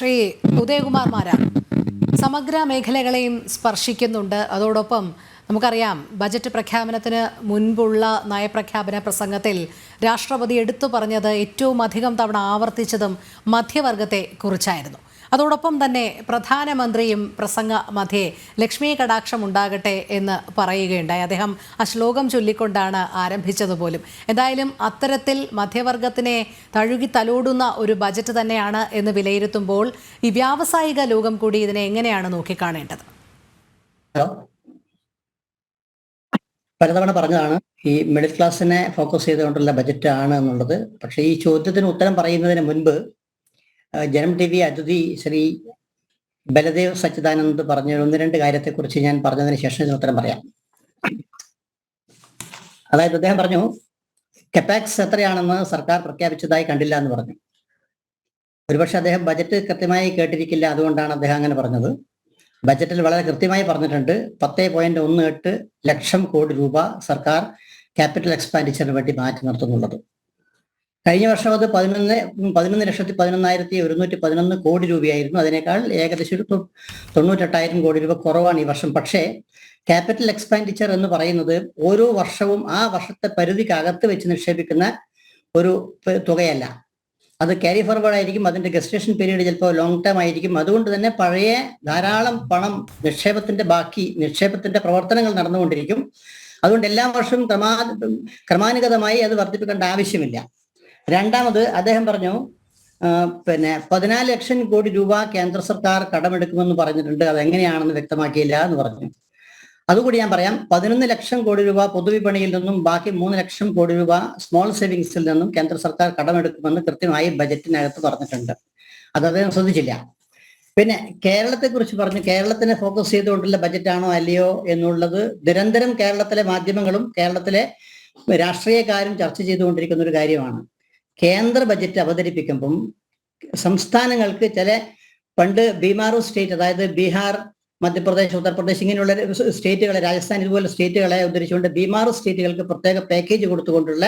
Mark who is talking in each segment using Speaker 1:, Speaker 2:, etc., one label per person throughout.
Speaker 1: ശ്രീ ഉദയകുമാർ മാരാർ സമഗ്ര മേഖലകളെയും സ്പർശിക്കുന്നുണ്ട്. അതോടൊപ്പം നമുക്കറിയാം ബജറ്റ് പ്രഖ്യാപനത്തിന് മുൻപുള്ള നയപ്രഖ്യാപന പ്രസംഗത്തിൽ രാഷ്ട്രപതി എടുത്തു പറഞ്ഞത് ഏറ്റവും അധികം തവണ ആവർത്തിച്ചതും മധ്യവർഗത്തെ കുറിച്ചായിരുന്നു. അതോടൊപ്പം തന്നെ പ്രധാനമന്ത്രിയും പ്രസംഗ മധ്യേ ലക്ഷ്മി കടാക്ഷം ഉണ്ടാകട്ടെ എന്ന് പറയുകയുണ്ടായി. അദ്ദേഹം ആ ശ്ലോകം ചൊല്ലിക്കൊണ്ടാണ് ആരംഭിച്ചത് പോലും. എന്തായാലും അത്തരത്തിൽ മധ്യവർഗത്തിനെ തഴുകി തലോടുന്ന ഒരു ബജറ്റ് തന്നെയാണ് എന്ന് വിലയിരുത്തുമ്പോൾ ഈ വ്യാവസായിക ലോകം കൂടി ഇതിനെ എങ്ങനെയാണ് നോക്കിക്കാണേണ്ടത്?
Speaker 2: പലതവണ പറഞ്ഞതാണ് ഈ മിഡിൽ ക്ലാസ്സിനെ ഫോക്കസ് ചെയ്തുകൊണ്ടുള്ള ബജറ്റ് ആണ് എന്നുള്ളത്. പക്ഷേ ഈ ചോദ്യത്തിന് ഉത്തരം പറയുന്നതിന് മുൻപ് ജനം ടി വി അതിഥി ശ്രീ ബലദേവ് സച്ചിദാനന്ദ് പറഞ്ഞ ഒന്ന് രണ്ട് കാര്യത്തെക്കുറിച്ച് ഞാൻ പറഞ്ഞതിന് ശേഷം ഇതിന് ഉത്തരം പറയാം. അതായത് അദ്ദേഹം പറഞ്ഞു കെപാക്സ് എത്രയാണെന്ന് സർക്കാർ പ്രഖ്യാപിച്ചതായി കണ്ടില്ല എന്ന് പറഞ്ഞു. ഒരുപക്ഷെ അദ്ദേഹം ബജറ്റ് കൃത്യമായി കേട്ടിരിക്കില്ല അതുകൊണ്ടാണ് അദ്ദേഹം അങ്ങനെ പറഞ്ഞത്. ബജറ്റിൽ വളരെ കൃത്യമായി പറഞ്ഞിട്ടുണ്ട് പത്തേ പോയിന്റ് ഒന്ന് എട്ട് ലക്ഷം കോടി രൂപ സർക്കാർ ക്യാപിറ്റൽ എക്സ്പാൻഡിച്ചറിന് വേണ്ടി മാറ്റി നിർത്തുന്നുള്ളത്. കഴിഞ്ഞ വർഷം അത് പതിനൊന്ന് പതിനൊന്ന് ലക്ഷത്തി പതിനൊന്നായിരത്തി ഒരുന്നൂറ്റി പതിനൊന്ന് കോടി രൂപയായിരുന്നു. അതിനേക്കാൾ ഏകദേശം ഒരു തൊണ്ണൂറ്റെട്ടായിരം കോടി രൂപ കുറവാണ് ഈ വർഷം. പക്ഷേ ക്യാപിറ്റൽ എക്സ്പാൻഡിച്ചർ എന്ന് പറയുന്നത് ഓരോ വർഷവും ആ വർഷത്തെ പരിധിക്കകത്ത് വെച്ച് നിക്ഷേപിക്കുന്ന ഒരു തുകയല്ല. അത് ക്യാരി ഫോർവേഡ് ആയിരിക്കും അതിന്റെ ഗസ്റ്റേഷൻ പീരീഡ് ചിലപ്പോൾ ലോങ് ടേം ആയിരിക്കും. അതുകൊണ്ട് തന്നെ പഴയ ധാരാളം പണം നിക്ഷേപത്തിന്റെ ബാക്കി നിക്ഷേപത്തിന്റെ പ്രവർത്തനങ്ങൾ നടന്നുകൊണ്ടിരിക്കും. അതുകൊണ്ട് എല്ലാ വർഷവും ക്രമാ ക്രമാനുഗതമായി അത് വർദ്ധിപ്പിക്കേണ്ട ആവശ്യമില്ല. രണ്ടാമത് അദ്ദേഹം പറഞ്ഞു പിന്നെ പതിനാല് ലക്ഷം കോടി രൂപ കേന്ദ്ര സർക്കാർ കടമെടുക്കുമെന്ന് പറഞ്ഞിട്ടുണ്ട്. അത് എങ്ങനെയാണെന്ന് വ്യക്തമാക്കിയില്ല എന്ന് പറഞ്ഞു. അതുകൂടി ഞാൻ പറയാം. പതിനൊന്ന് ലക്ഷം കോടി രൂപ പൊതുവിപണിയിൽ നിന്നും ബാക്കി മൂന്ന് ലക്ഷം കോടി രൂപ സ്മോൾ സേവിങ്സിൽ നിന്നും കേന്ദ്ര സർക്കാർ കടമെടുക്കുമെന്ന് കൃത്യമായി ബജറ്റിനകത്ത് പറഞ്ഞിട്ടുണ്ട്. അത് അദ്ദേഹം ശ്രദ്ധിച്ചില്ല. പിന്നെ കേരളത്തെ കുറിച്ച് പറഞ്ഞു കേരളത്തിനെ ഫോക്കസ് ചെയ്തുകൊണ്ടുള്ള ബജറ്റാണോ അല്ലയോ എന്നുള്ളത് നിരന്തരം കേരളത്തിലെ മാധ്യമങ്ങളും കേരളത്തിലെ രാഷ്ട്രീയക്കാരും ചർച്ച ചെയ്തുകൊണ്ടിരിക്കുന്ന ഒരു കാര്യമാണ്. കേന്ദ്ര ബജറ്റ് അവതരിപ്പിക്കുമ്പം സംസ്ഥാനങ്ങൾക്ക് ചില പണ്ട് ബീമാറു സ്റ്റേറ്റ് അതായത് ബീഹാർ മധ്യപ്രദേശ് ഉത്തർപ്രദേശ് ഇങ്ങനെയുള്ള സ്റ്റേറ്റുകളെ രാജസ്ഥാൻ ഇതുപോലെ സ്റ്റേറ്റുകളെ ഉദ്ധരിച്ചുകൊണ്ട് ബീമാറു സ്റ്റേറ്റുകൾക്ക് പ്രത്യേക പാക്കേജ് കൊടുത്തുകൊണ്ടുള്ള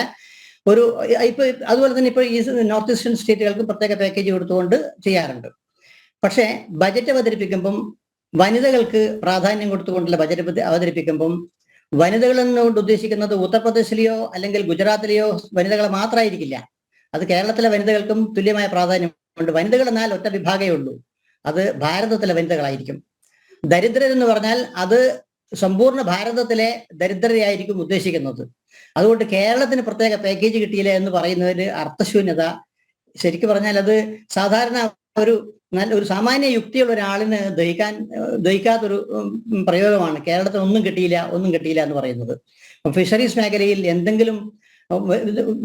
Speaker 2: ഒരു ഇപ്പൊ അതുപോലെ തന്നെ ഇപ്പോൾ ഈ നോർത്ത് ഈസ്റ്റേൺ സ്റ്റേറ്റുകൾക്ക് പ്രത്യേക പാക്കേജ് കൊടുത്തുകൊണ്ട് ചെയ്യാറുണ്ട്. പക്ഷേ ബജറ്റ് അവതരിപ്പിക്കുമ്പം വനിതകൾക്ക് പ്രാധാന്യം കൊടുത്തുകൊണ്ടുള്ള ബജറ്റ് അവത- അവതരിപ്പിക്കുമ്പം വനിതകൾ എന്നുകൊണ്ട് ഉദ്ദേശിക്കുന്നത് ഉത്തർപ്രദേശിലെയോ അല്ലെങ്കിൽ ഗുജറാത്തിലെയോ വനിതകളെ മാത്രമായിരിക്കില്ല അത് കേരളത്തിലെ വനിതകൾക്കും തുല്യമായ പ്രാധാന്യമുണ്ട്. വനിതകൾ എന്നാൽ ഒറ്റ വിഭാഗമേ ഉള്ളൂ. അത് ഭാരതത്തിലെ വനിതകളായിരിക്കും. ദരിദ്രരെന്ന് പറഞ്ഞാൽ അത് സമ്പൂർണ ഭാരതത്തിലെ ദരിദ്രരെയായിരിക്കും ഉദ്ദേശിക്കുന്നത്. അതുകൊണ്ട് കേരളത്തിന് പ്രത്യേക പാക്കേജ് കിട്ടിയില്ല എന്ന് പറയുന്നതിന് അർത്ഥശൂന്യത. ശരിക്കും പറഞ്ഞാൽ അത് സാധാരണ ഒരു നല്ല ഒരു സാമാന്യ യുക്തിയുള്ള ഒരാളിന് ദഹിക്കാൻ ദഹിക്കാത്തൊരു പ്രയോഗമാണ്. കേരളത്തിന് ഒന്നും കിട്ടിയില്ല ഒന്നും കിട്ടിയില്ല എന്ന് പറയുന്നത്. ഫിഷറീസ് മേഖലയിൽ എന്തെങ്കിലും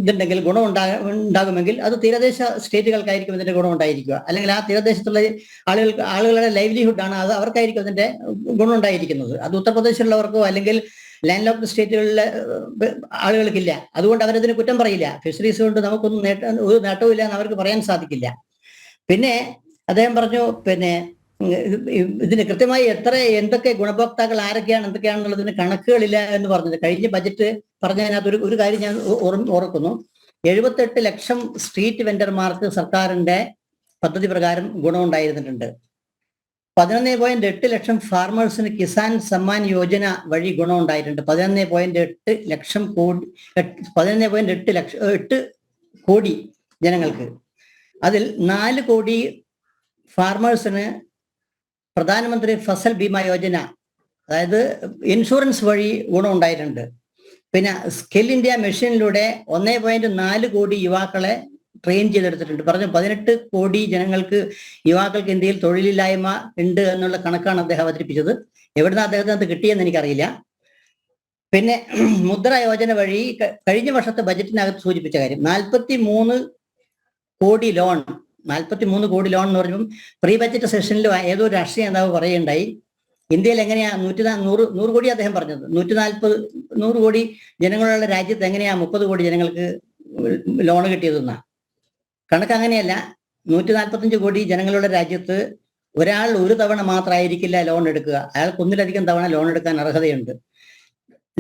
Speaker 2: ഇതുണ്ടെങ്കിൽ ഗുണം ഉണ്ടാ ഉണ്ടാകുമെങ്കിൽ അത് തീരദേശ സ്റ്റേറ്റുകൾക്കായിരിക്കും ഇതിന്റെ ഗുണം ഉണ്ടായിരിക്കുക. അല്ലെങ്കിൽ ആ തീരദേശത്തുള്ള ആളുകൾക്ക് ആളുകളുടെ ലൈവ്ലിഹുഡ് ആണ് അത് അവർക്കായിരിക്കും അതിന്റെ ഗുണം ഉണ്ടായിരിക്കുന്നത്. അത് ഉത്തർപ്രദേശിലുള്ളവർക്കോ അല്ലെങ്കിൽ ലാൻഡ് ലോക്ക് സ്റ്റേറ്റുകളിലെ ആളുകൾക്കില്ല. അതുകൊണ്ട് അവരതിന് കുറ്റം പറയില്ല. ഫിഷറീസ് കൊണ്ട് നമുക്കൊന്നും നേട്ട ഒരു നേട്ടവും ഇല്ല എന്ന് അവർക്ക് പറയാൻ സാധിക്കില്ല. പിന്നെ അദ്ദേഹം പറഞ്ഞു പിന്നെ ഇതിന് കൃത്യമായി എത്ര എന്തൊക്കെ ഗുണഭോക്താക്കൾ ആരൊക്കെയാണ് എന്തൊക്കെയാണെന്നുള്ളതിന് കണക്കുകളില്ല എന്ന് പറഞ്ഞത്. കഴിഞ്ഞ ബജറ്റ് പറഞ്ഞതിനകത്ത് ഒരു ഒരു കാര്യം ഞാൻ ഓർക്കുന്നു. എഴുപത്തെട്ട് ലക്ഷം സ്ട്രീറ്റ് വെൻഡർമാർക്ക് സർക്കാരിന്റെ പദ്ധതി പ്രകാരം ഗുണമുണ്ടായിരുന്നിട്ടുണ്ട് പതിനൊന്ന് പോയിന്റ് എട്ട് ലക്ഷം ഫാർമേഴ്സിന് കിസാൻ സമ്മാൻ യോജന വഴി ഗുണമുണ്ടായിട്ടുണ്ട് പതിനൊന്ന് പോയിന്റ് എട്ട് ലക്ഷം കോടി പതിനൊന്ന് പോയിന്റ് എട്ട് ലക്ഷം എട്ട് കോടി ജനങ്ങൾക്ക്. അതിൽ നാല് കോടി ഫാർമേഴ്സിന് പ്രധാനമന്ത്രി ഫസൽ ബീമ യോജന അതായത് ഇൻഷുറൻസ് വഴി ഗുണമുണ്ടായിട്ടുണ്ട് പിന്നെ സ്കിൽ ഇന്ത്യ മെഷീനിലൂടെ ഒന്നേ പോയിന്റ് നാല് കോടി യുവാക്കളെ ട്രെയിൻ ചെയ്തെടുത്തിട്ടുണ്ട്. പറഞ്ഞു പതിനെട്ട് കോടി ജനങ്ങൾക്ക് യുവാക്കൾക്ക് ഇന്ത്യയിൽ തൊഴിലില്ലായ്മ ഉണ്ട് എന്നുള്ള കണക്കാണ് അദ്ദേഹം അവതരിപ്പിച്ചത്. എവിടുന്ന് അദ്ദേഹത്തിന് അത് കിട്ടിയെന്ന് എനിക്കറിയില്ല. പിന്നെ മുദ്ര യോജന വഴി കഴിഞ്ഞ വർഷത്തെ ബജറ്റിനകത്ത് സൂചിപ്പിച്ച കാര്യം നാൽപ്പത്തി മൂന്ന് കോടി ലോൺ നാൽപ്പത്തി മൂന്ന് കോടി ലോൺ എന്ന് പറയുമ്പം പ്രീ ബജറ്റ് സെഷനിൽ ഏതോ രാഷ്ട്രീയ നേതാവ് പറയുകയുണ്ടായി. ഇന്ത്യയിൽ എങ്ങനെയാ നൂറ്റി നൂറ് നൂറ് കോടി അദ്ദേഹം പറഞ്ഞത്. നൂറ്റി നാൽപ്പത് നൂറ് കോടി ജനങ്ങളുള്ള രാജ്യത്ത് എങ്ങനെയാ മുപ്പത് കോടി ജനങ്ങൾക്ക് ലോൺ കിട്ടിയതെന്നാ കണക്ക് അങ്ങനെയല്ല. നൂറ്റി നാൽപ്പത്തഞ്ച് കോടി ജനങ്ങളുടെ രാജ്യത്ത് ഒരാൾ ഒരു തവണ മാത്രമായിരിക്കില്ല ലോൺ എടുക്കുക. അയാൾക്ക് ഒന്നിലധികം തവണ ലോൺ എടുക്കാൻ അർഹതയുണ്ട്.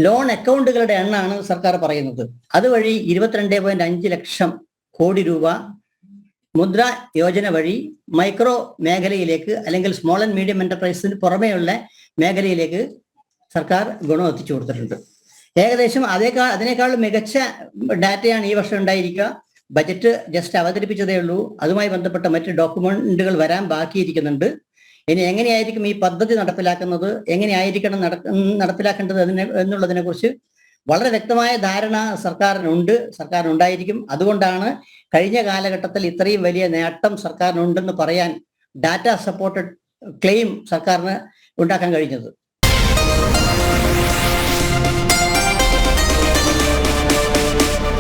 Speaker 2: ലോൺ അക്കൗണ്ടുകളുടെ എണ്ണാണ് സർക്കാർ പറയുന്നത്. അതുവഴി ഇരുപത്തിരണ്ട് പോയിന്റ് അഞ്ച് ലക്ഷം കോടി രൂപ മുദ്ര യോജന വഴി മൈക്രോ മേഖലയിലേക്ക് അല്ലെങ്കിൽ സ്മോൾ ആൻഡ് മീഡിയം എന്റർപ്രൈസിന് പുറമേയുള്ള മേഖലയിലേക്ക് സർക്കാർ ഗുണം എത്തിച്ചു കൊടുത്തിട്ടുണ്ട്. ഏകദേശം അതേക്കാൾ അതിനേക്കാൾ മികച്ച ഡാറ്റയാണ് ഈ വർഷം ഉണ്ടായിരിക്കുക. ബജറ്റ് ജസ്റ്റ് അവതരിപ്പിച്ചതേ ഉള്ളൂ. അതുമായി ബന്ധപ്പെട്ട മറ്റ് ഡോക്യുമെന്റുകൾ വരാൻ ബാക്കിയിരിക്കുന്നുണ്ട്. ഇനി എങ്ങനെയായിരിക്കും ഈ പദ്ധതി നടപ്പിലാക്കുന്നത്? എങ്ങനെയായിരിക്കണം നട- നടപ്പിലാക്കേണ്ടത് എന്നുള്ളതിനെ കുറിച്ച് വളരെ വ്യക്തമായ ധാരണ സർക്കാരിനുണ്ട് സർക്കാരിനുണ്ടായിരിക്കും. അതുകൊണ്ടാണ് കഴിഞ്ഞ കാലഘട്ടത്തിൽ ഇത്രയും വലിയ നേട്ടം സർക്കാരിനുണ്ടെന്ന് പറയാൻ ഡാറ്റ സപ്പോർട്ടഡ് ക്ലെയിം സർക്കാരിന് ഉണ്ടാക്കാൻ കഴിഞ്ഞത്.